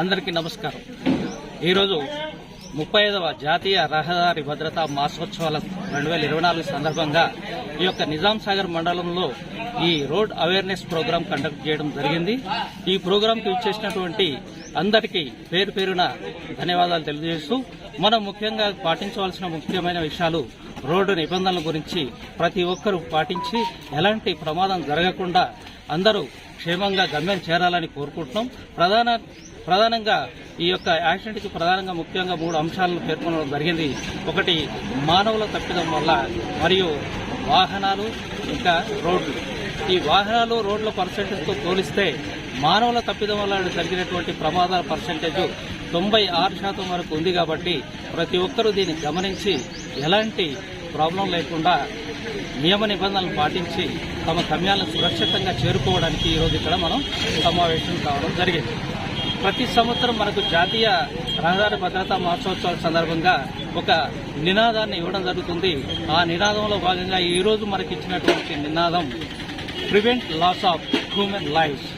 అందరికీ నమస్కారం. ఈరోజు ముప్పై ఐదవ జాతీయ రహదారి భద్రతా మాసోత్సవాల రెండు వేల ఇరవై నాలుగు సందర్భంగా ఈ యొక్క నిజాం సాగర్ మండలంలో ఈ రోడ్ అవేర్నెస్ ప్రోగ్రాం కండక్ట్ చేయడం జరిగింది. ఈ ప్రోగ్రాంకి ఇచ్చేసినటువంటి అందరికీ పేరు పేరున ధన్యవాదాలు తెలియజేస్తూ మనం ముఖ్యంగా పాటించవలసిన ముఖ్యమైన విషయాలు రోడ్డు నిబంధనల గురించి ప్రతి ఒక్కరూ పాటించి ఎలాంటి ప్రమాదం జరగకుండా అందరూ క్షేమంగా గమ్యం చేరాలని కోరుకుంటున్నాం. ప్రధాన ప్రధానంగా ఈ యొక్క యాక్సిడెంట్కి ప్రధానంగా ముఖ్యంగా మూడు అంశాలను పేర్కొనడం జరిగింది. ఒకటి మానవుల తప్పిదం వల్ల మరియు వాహనాలు ఇంకా రోడ్లు. ఈ వాహనాలు రోడ్ల పర్సెంటేజ్తో పోలిస్తే మానవుల తప్పిదం వల్ల జరిగినటువంటి ప్రమాదాల పర్సెంటేజ్ తొంభై ఆరు శాతం వరకు ఉంది కాబట్టి ప్రతి ఒక్కరూ దీన్ని గమనించి ఎలాంటి ప్రాబ్లం లేకుండా నియమ నిబంధనలు పాటించి తమ గమ్యాలను సురక్షితంగా చేరుకోవడానికి ఈరోజు ఇక్కడ మనం సమావేశం కావడం జరిగింది. ప్రతి సంవత్సరం మనకు జాతీయ రహదారి భద్రతా మహోత్సవాల సందర్భంగా ఒక నినాదాన్ని ఇవ్వడం జరుగుతుంది. ఆ నినాదంలో భాగంగా ఈ రోజు మనకి ఇచ్చినటువంటి నినాదం prevent loss of human lives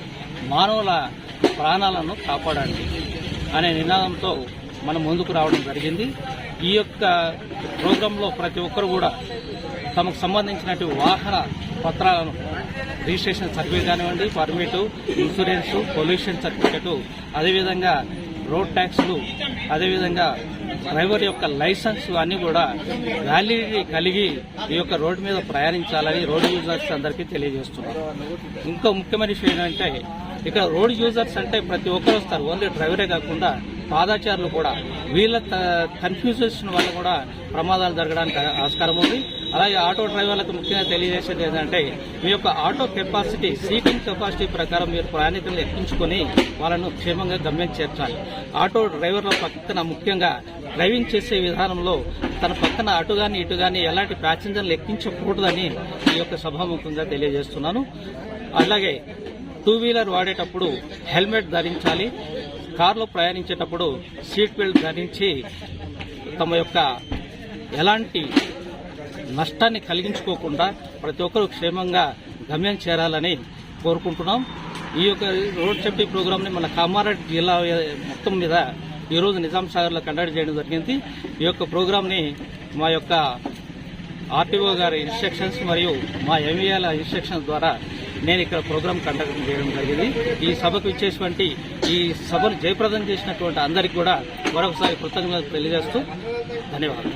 మానవుల ప్రాణాలను కాపాడండి అనే నినాదంతో మనం ముందుకు రావడం జరిగింది. ఈ యొక్క ప్రోగ్రాంలో ప్రతి ఒక్కరు కూడా తమకు సంబంధించినటువంటి వాహన పత్రాలను రిజిస్ట్రేషన్ సర్టిఫికేట్ కానివ్వండి పర్మిట్ ఇన్సూరెన్స్ పొల్యూషన్ సర్టిఫికెట్ అదేవిధంగా రోడ్ ట్యాక్స్లు అదేవిధంగా డ్రైవర్ యొక్క లైసెన్స్ అన్ని కూడా వ్యాలిడిటీ కలిగి ఈ యొక్క రోడ్డు మీద ప్రయాణించాలని రోడ్ యూజర్స్ అందరికీ తెలియజేస్తున్నారు ఇంకో ముఖ్యమైన విషయం ఏంటంటే ఇక్కడ రోడ్ యూజర్స్ అంటే ప్రతి ఒక్కరు వస్తారు. ఓన్లీ డ్రైవరే కాకుండా పాదాచారులు కూడా వీళ్ళ కన్ఫ్యూజేషన్ వల్ల కూడా ప్రమాదాలు జరగడానికి ఆస్కారం ఉంది. అలాగే ఆటో డ్రైవర్లకు ముఖ్యంగా తెలియజేసేది ఏంటంటే మీ యొక్క ఆటో కెపాసిటీ సీటింగ్ కెపాసిటీ ప్రకారం మీరు ప్రయాణికులను ఎక్కించుకొని వాళ్ళను క్షేమంగా గమ్యం చేర్చాలి. ఆటో డ్రైవర్ల పక్కన ముఖ్యంగా డ్రైవింగ్ చేసే విధానంలో తన పక్కన అటు కానీ ఇటు కానీ ఎలాంటి ప్యాసింజర్లు ఎక్కించకూడదని ఈ యొక్క సభాముఖంగా తెలియజేస్తున్నాను. అలాగే టూ వీలర్ వాడేటప్పుడు హెల్మెట్ ధరించాలి. కారులో ప్రయాణించేటప్పుడు సీట్ బెల్ట్ ధరించి తమ యొక్క ఎలాంటి నష్టాన్ని కలిగించుకోకుండా ప్రతి ఒక్కరూ క్షేమంగా గమ్యం చేరాలని కోరుకుంటున్నాం. ఈ యొక్క రోడ్ సేఫ్టీ ప్రోగ్రామ్ని మన కామారెడ్డి జిల్లా మొత్తం మీద ఈరోజు నిజాం సాగర్లో కండక్ట్ చేయడం జరిగింది. ఈ యొక్క ప్రోగ్రామ్ని మా యొక్క ఆర్టీఓ గారి ఇన్స్ట్రక్షన్స్ మరియు మా ఎంఈఏల ఇన్స్ట్రక్షన్స్ ద్వారా నేను ఇక్కడ ప్రోగ్రామ్ కండక్ట్ చేయడం జరిగింది. ఈ సభకు ఇచ్చేటువంటి ఈ సభను జయప్రదం చేసినటువంటి అందరికీ కూడా మరొకసారి కృతజ్ఞతలు తెలియజేస్తూ ధన్యవాదాలు.